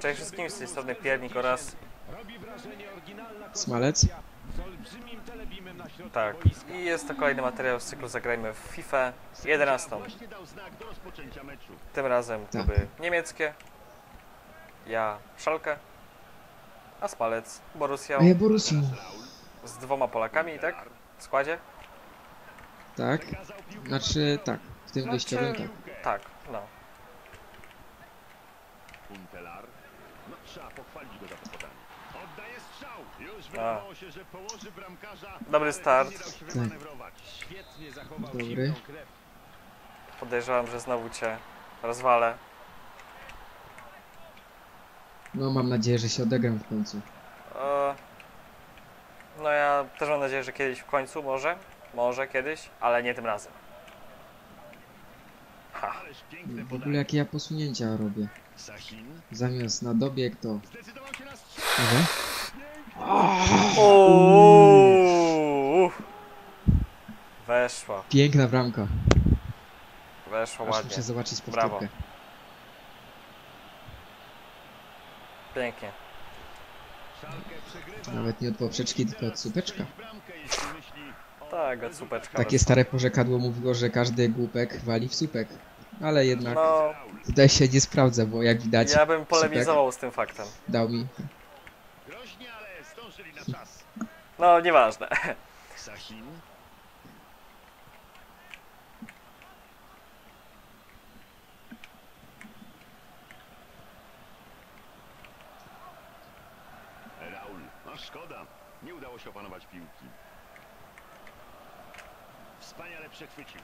Cześć wszystkim, z tej strony Piernik oraz... Smalec? Tak. I jest to kolejny materiał z cyklu Zagrajmy w FIFA 11. Tym razem Tak. kluby niemieckie. Ja Szalkę. A Spalec Borussia A ja Borussią. z dwoma Polakami, tak? W składzie? Tak? Znaczy, tak. W tym wyjściowym tak. Tak, no. Kuntelar. No, trzeba pochwalić go za to podanie. Oddaje strzał. Już wydawało się, że położy bramkarza. Dobry start. Świetnie zachował Dobry. krew. Podejrzewam, że znowu cię rozwalę. No mam nadzieję, że się odegram w końcu. E, No ja też mam nadzieję, że kiedyś w końcu może. Może kiedyś, ale nie tym razem. Ha. Piękne W ogóle jakie ja posunięcia robię. Zamiast na dobieg to... Aha. Weszła, Piękna bramka. weszła Aż ładnie. muszę zobaczyć Brawo. powtórkę. Pięknie. Nawet nie od poprzeczki, tylko od słupeczka. Bramkę, jeśli myśli o Tak, od słupeczka. Takie stare porzekadło mówiło, że każdy głupek wali w słupek. Ale jednak No, tutaj się nie sprawdza, bo jak widać ja bym polemizował z tym faktem. dał mi... groźnie, ale zdążyli na czas. No, nieważne. Raul. No szkoda. Nie udało się opanować piłki. Wspaniale przechwycił.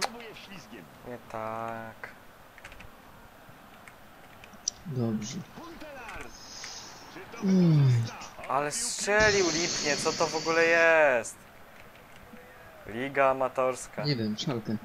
Próbuje ślizgiem. Nie tak. Dobrze. Wykorzysta? Ale strzelił lipnie, co to w ogóle jest? Liga amatorska. Nie wiem, szalkę.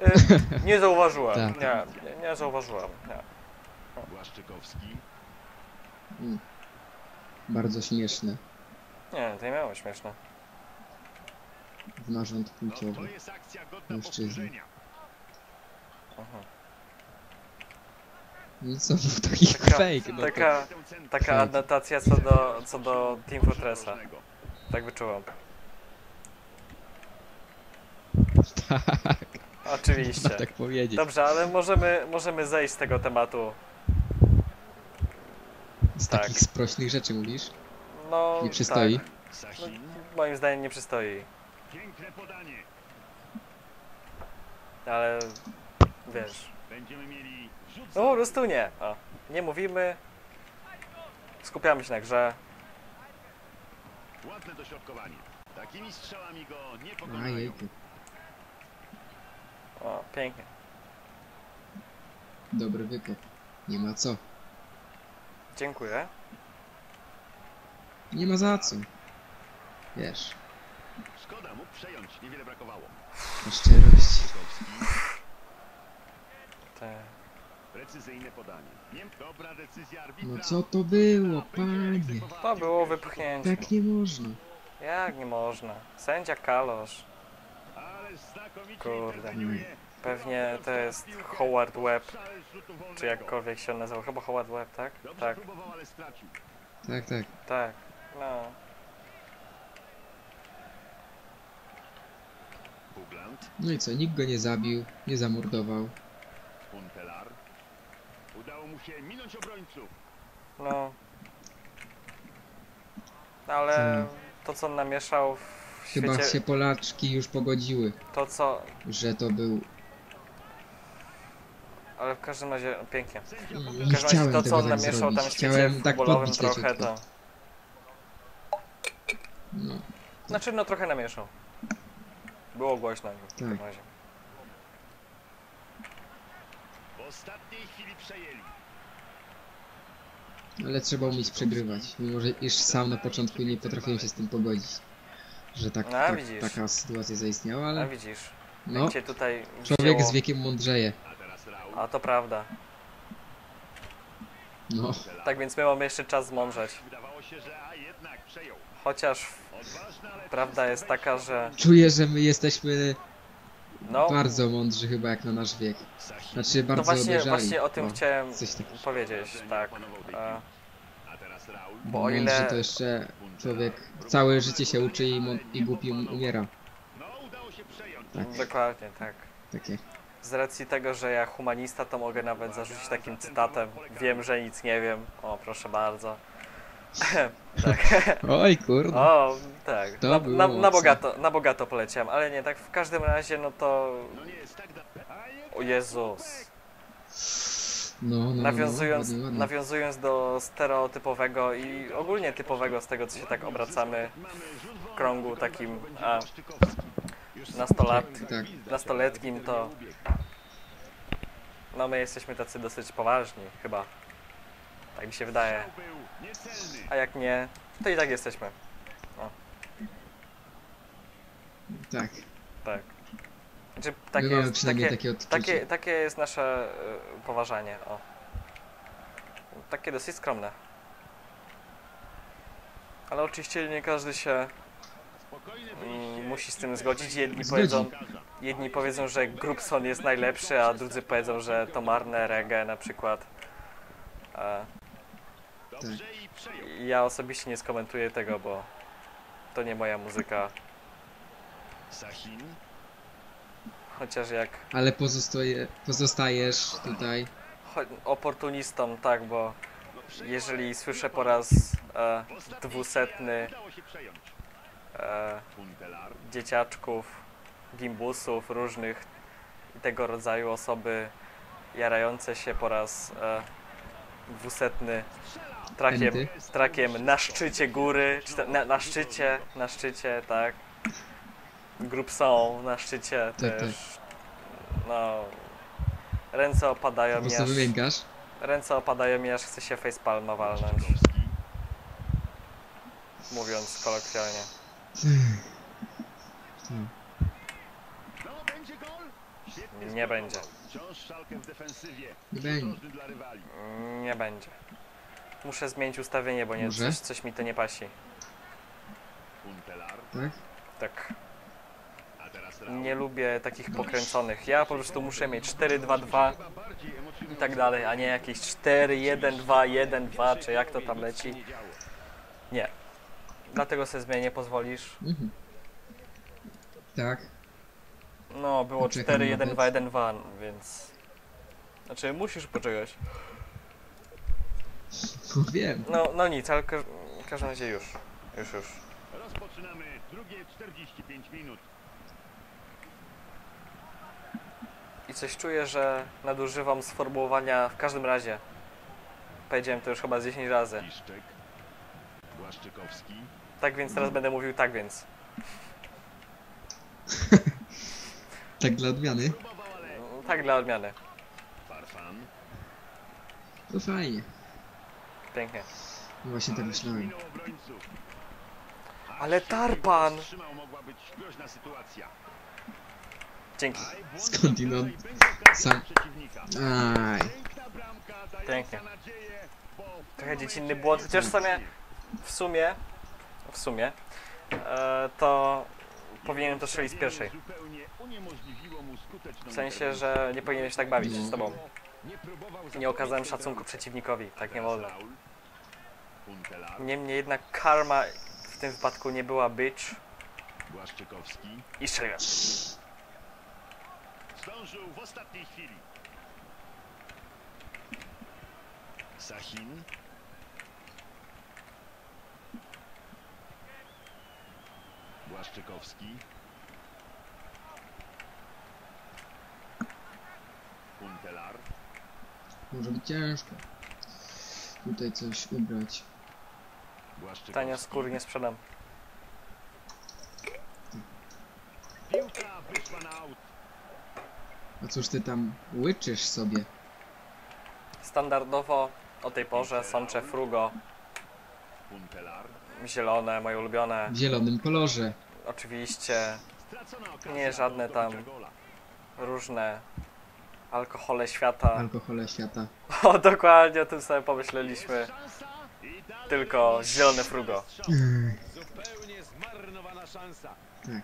Y, nie zauważyłem. Tak. Nie, nie, nie zauważyłem. Nie. Błaszczykowski. Mm. Bardzo śmieszne. Nie, to nie miało śmieszne. W narząd No, płciowy. to jest akcja godna powtórzenia. Mhm. No co, no taki Taka- fake, no to... taka- Taka Fake. adnotacja co do, co do Team Fortressa. Tak wyczułem. Tak, Oczywiście. można tak powiedzieć. Dobrze, ale możemy, możemy zejść z tego tematu. Z tak. takich sprośnych rzeczy mówisz? No, Nie przystoi? Tak. Sahin. Moim zdaniem nie przystoi. Piękne podanie. Ale wiesz. Będziemy mieli rzut O, Rustunie! O, nie mówimy. Skupiamy się na grze. Ładne dośrodkowanie. Takimi strzałami go nie pokonają. Ajejku. O, pięknie. Dobry wykop. Nie ma co. Dziękuję. Nie ma za co. Wiesz, Szkoda, mógł przejąć. Niewiele brakowało. ta szczerość. Te... Precyzyjne podanie. Nie... Dobra decyzja arbitra. No co to było, panie? To było wypchnięcie. Tak nie można. Jak nie można? Sędzia Kalosz. Ale znakomicie Kurde. interweniuje. Pewnie to jest Howard Webb, czy jakkolwiek się nazywał. Chyba Howard Webb, tak? Dobrze Tak, próbował, ale stracił. Tak, tak. tak. No. No i co, nikt go nie zabił, nie zamordował. Puntelar. Udało mu się minąć obrońców. No. Ale Hmm. to co on namieszał w Chyba świecie... się Polaczki już pogodziły, To co... że to był... Ale w każdym razie pięknie. Nie W każdym razie chciałem to co tego on tak namieszał tam zrobić. w świecie Chciałem tak futbolowym podbić trochę leciutko. to... No, Znaczy no trochę namieszał. Było głośno w Tak. każdym razie. W ostatniej chwili przejęli. ale trzeba umieć przegrywać. Mimo, że iż sam na początku nie potrafiłem się z tym pogodzić. Że tak, No, tak, widzisz. taka sytuacja zaistniała, A ale widzisz, no, jak cię tutaj człowiek wzięło. z wiekiem mądrzeje. A. A to prawda. No, Tak więc my mamy jeszcze czas zmądrzeć. Wydawało się, że a jednak przejął. Chociaż prawda jest taka, że czuję, że my jesteśmy No, Bardzo mądrzy chyba jak na nasz wiek. Znaczy to bardzo właśnie, dojrzali. właśnie o tym chciałem coś takiego. powiedzieć, tak. E, A teraz Raul. Bo o ile... to jeszcze człowiek całe życie się uczy i, i głupi um- umiera. No. Tak. Dokładnie, tak. Takie. Z racji tego, że ja humanista, to mogę nawet zarzucić takim cytatem. Wiem, że nic nie wiem. O, proszę bardzo. Tak. Oj kurde. O, tak. To Na, na, na, bogato, na bogato poleciałem, ale nie, tak w każdym razie, no to... No tak O Jezus. No, no, no, Nawiązując, no, ładnie, ładnie. nawiązując do stereotypowego i ogólnie typowego z tego, co się tak obracamy wolny, krągu takim, a, nastolat, Tak. nastoletnim, to ubieg. no my jesteśmy tacy dosyć poważni, chyba. Tak mi się wydaje. A jak nie, to i tak jesteśmy. Tak. Tak. Znaczy, takie, jest, przynajmniej takie, takie odczucie. takie, takie jest nasze y, poważanie. O. Takie dosyć skromne. Ale oczywiście nie każdy się mm, musi z tym zgodzić. Jedni Zgodzi. powiedzą, jedni powiedzą, że Grubson jest najlepszy, a drudzy powiedzą, że to marne reggae na przykład. E. ja osobiście nie skomentuję tego, bo to nie moja muzyka. Chociaż jak Ale pozostaje, pozostajesz tutaj. cho- oportunistą, tak, bo jeżeli słyszę po raz e, dwusetny e, dzieciaczków, gimbusów różnych i tego rodzaju osoby jarające się po raz e, dwusetny trakiem, trakiem na szczycie góry, czy na, na szczycie, na szczycie, tak. Grup są na szczycie Tak, też. No. Ręce opadają mi aż, wymiękasz. ręce opadają mi aż chce się facepalma walnąć, mówiąc kolokwialnie. Świetnie Nie będzie. Nie będzie. Nie będzie. Muszę zmienić ustawienie, bo nie, Może? coś, coś mi to nie pasi. Puntelar. Tak? Tak. Nie lubię takich pokręconych. Ja po prostu muszę mieć 4-2-2 Chyba bardziej i tak dalej, a nie jakieś 4-1-2-1-2 czy jak to tam leci. nie. Dlatego sobie zmienię pozwolisz. Mhm. Tak. No, było Poczekam 4-1-2-1-2, więc... Znaczy, musisz poczekać. No, wiem. No, no nic, ale ka- w każdym razie już. Już, już. Rozpoczynamy drugie 45 minut. I coś czuję, że nadużywam sformułowania w każdym razie. Powiedziałem to już chyba z 10 razy. Piszczek. Błaszczykowski. Tak więc teraz będę mówił tak więc. Tak dla odmiany. No, Tak dla odmiany. Farfan. To fajnie. Pięknie. No Właśnie tak myślałem. Ale tarpan! Dzięki. Skądinąd? okazja Sam-. Aj. Pięknie. Trochę dziecinny błąd, chociaż w sumie- W sumie, w sumie, e, to powinienem to strzelić z pierwszej. W sensie, że nie powinienem się tak bawić z tobą. Nie okazałem szacunku przeciwnikowi, tak nie wolno. Niemniej jednak karma w tym wypadku nie była bitch Błaszczykowski. i strzeliłem. Zdążył w ostatniej chwili. Sachin. Błaszczykowski. Puntelar. Może być ciężko. Tutaj coś ubrać. Tania skóry nie sprzedam. Piłka wyszła na aut. A cóż ty tam łyczysz sobie? Standardowo o tej porze sączę frugo, zielone, moje ulubione. W zielonym kolorze. Oczywiście Nie, żadne tam. różne alkohole świata. Alkohole świata. O, dokładnie o tym sobie pomyśleliśmy. Jest szansa i dalej Tylko zielone frugo. Zupełnie zmarnowana szansa. Tak.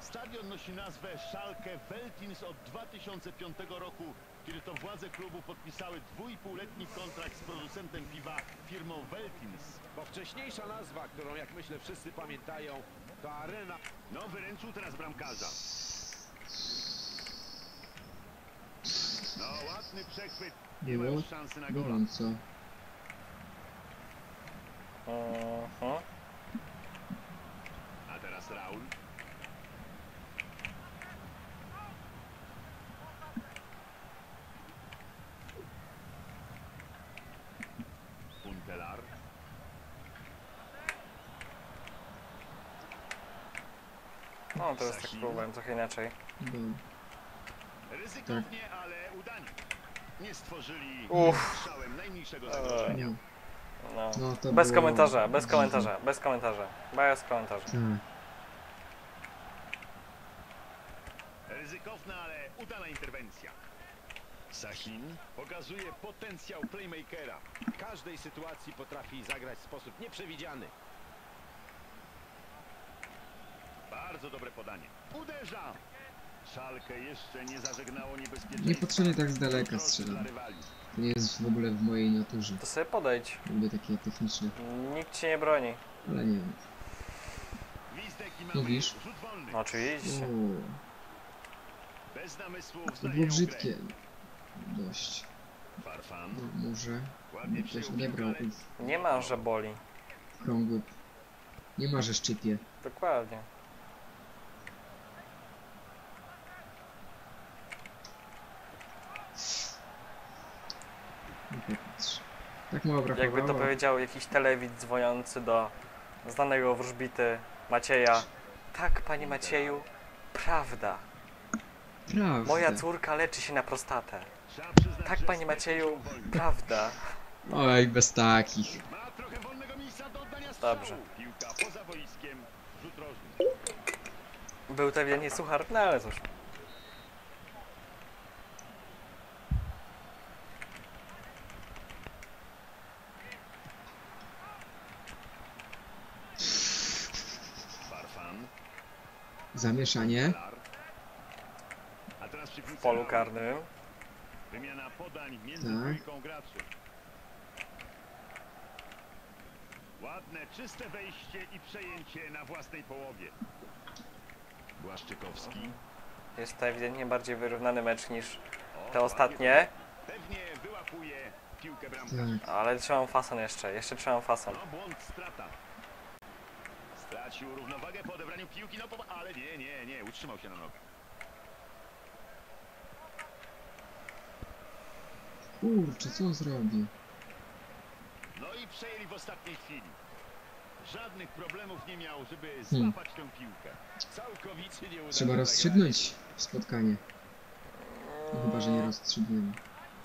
Stadion nosi nazwę Schalke Veltins od 2005 roku, kiedy to władze klubu podpisały dwójpółletni kontrakt z producentem piwa firmą Veltins. Bo wcześniejsza nazwa, którą jak myślę wszyscy pamiętają, to arena. No wyręczył teraz bramkarza. No ładny przechwyt. Nie ma Było szansy na gorąco. Mhm. A teraz Raul. Puntelar. No, to jest tak próbowałem trochę inaczej. Ryzykownie, ale udanie. Nie stworzyli Uff. strzałem najmniejszego zagrożenia. No. no to Bez było komentarza, bez komentarza, bez komentarza. Bez komentarza. Tak. Ryzykowna, ale udana interwencja. Sahin pokazuje potencjał playmakera. W każdej sytuacji potrafi zagrać w sposób nieprzewidziany. Bardzo dobre podanie. Uderza! Szalkę jeszcze nie zażegnało niebezpieczeństwa. Niepotrzebnie tak z daleka Troszkę nie jest w ogóle w mojej naturze. To sobie podejdź. Lubię takie techniczne, Nikt ci nie broni. ale nie wiem. Mówisz? No, oczywiście. O, Bez namysłu to było brzydkie. Dość. No, może Ładnie ktoś ale ów Nie ma, że boli. krągły. Nie ma, że szczypie. Dokładnie. Nie Tak mało Jakby to powiedział jakiś telewidz dzwoniący do znanego wróżbity Macieja. Tak, panie Macieju, prawda. Prawda. Moja córka leczy się na prostatę. Tak, panie Macieju, prawda. Oj, bez takich. Dobrze. Był to ewidentnie suchar, no ale cóż. Farfan. Zamieszanie. W polu karnym. Wymiana podań między Tak. dwójką graczy. Ładne, czyste wejście i przejęcie na własnej połowie. Błaszczykowski. Jest to ewidentnie bardziej wyrównany mecz niż te ostatnie, Pewnie wyłapuje piłkę bramkarz. Tak. ale trzymam fason jeszcze, jeszcze trzymam fason. No błąd, strata. Stracił równowagę po odebraniu piłki, no po... ale nie, nie, nie, utrzymał się na nogach. Kurczę, co on zrobił? No i przejęli w ostatniej chwili. Żadnych problemów nie miał, żeby Hmm. złapać tę piłkę. Całkowicie nie udało Trzeba rozstrzygnąć spotkanie. No, chyba, że nie rozstrzygniemy.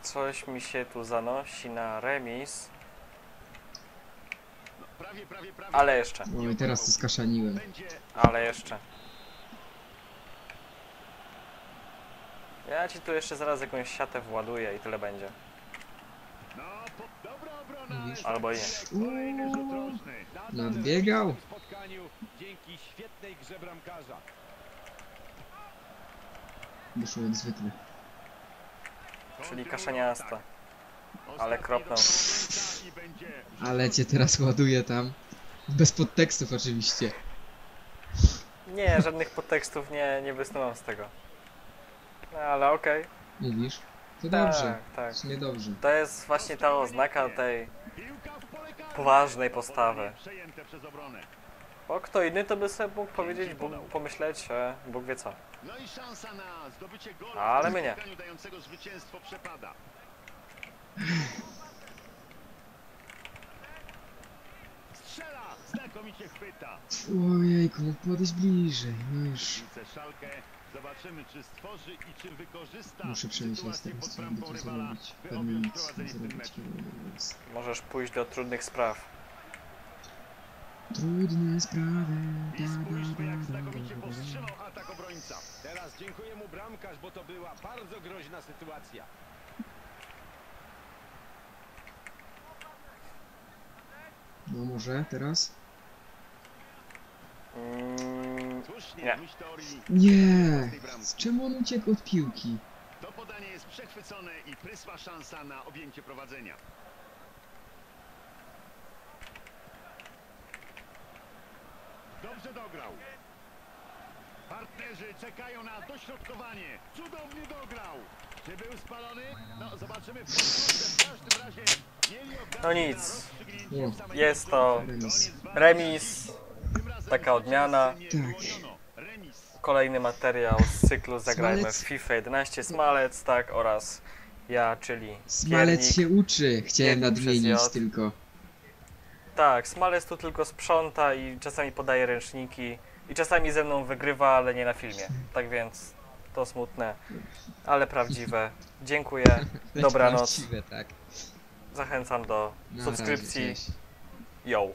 Coś mi się tu zanosi na remis, ale jeszcze, Oj, teraz to skaszaniłem. Ale jeszcze. Ja ci tu jeszcze zaraz jakąś siatę właduję i tyle będzie. No, Albo i rzut Uuu. Nadbiegał. w spotkaniu dzięki świetnej grze bramkarza. Wyszło jak zwykle. Czyli kaszaniasta. Ale kropną. dotknął końca i będzie rzut Ale cię teraz ładuję tam. Bez podtekstów oczywiście. Nie, żadnych podtekstów nie, nie wysnuwam z tego. No ale okej. Mówisz? To Tak, dobrze. tak. W sumie dobrze. To jest właśnie ta oznaka tej... Poważnej postawy. podanie Przejęte przez obronę. O, kto inny to by sobie mógł powiedzieć, Bóg, pomyśleć, e, Bóg wie co. No i szansa na zdobycie gola Ale my nie. dającego zwycięstwo przepada. Strzela! Znakomicie chwyta. Ojejku, mógł podejść bliżej. No już. Szalkę. Zobaczymy, czy stworzy i czy wykorzysta Muszę przemyśleć sytuację teraz, tu rywala, zrobić. Pewnie nic Możesz pójść do trudnych spraw. Trudne sprawy. I spójrzmy, jak da, da, da, znakomicie da, da. powstrzymał atak obrońca. Teraz dziękuję mu bramkarz, bo to była bardzo groźna sytuacja. No może teraz? Mm, Słusznie, Nie. Nie! Z czemu on uciekł od piłki? To podanie jest przechwycone i prysła szansa na objęcie prowadzenia. Dobrze dograł. Partnerzy czekają na dośrodkowanie. Cudownie dograł. Czy był spalony? No zobaczymy w każdym razie No nic. Jest to Remis. taka odmiana. Tak. Kolejny materiał z cyklu Zagrajmy w Smalec. FIFA 11 Smalec, tak, oraz ja, czyli Smalec Piernik. się uczy, chciałem Piernik przez nadmienić J. tylko. Tak, Smalec tu tylko sprząta i czasami podaje ręczniki i czasami ze mną wygrywa, ale nie na filmie. Tak więc to smutne, ale prawdziwe. Dziękuję, dobranoc. Właściwe, tak. Zachęcam do Na razie, subskrypcji. cześć. Yo.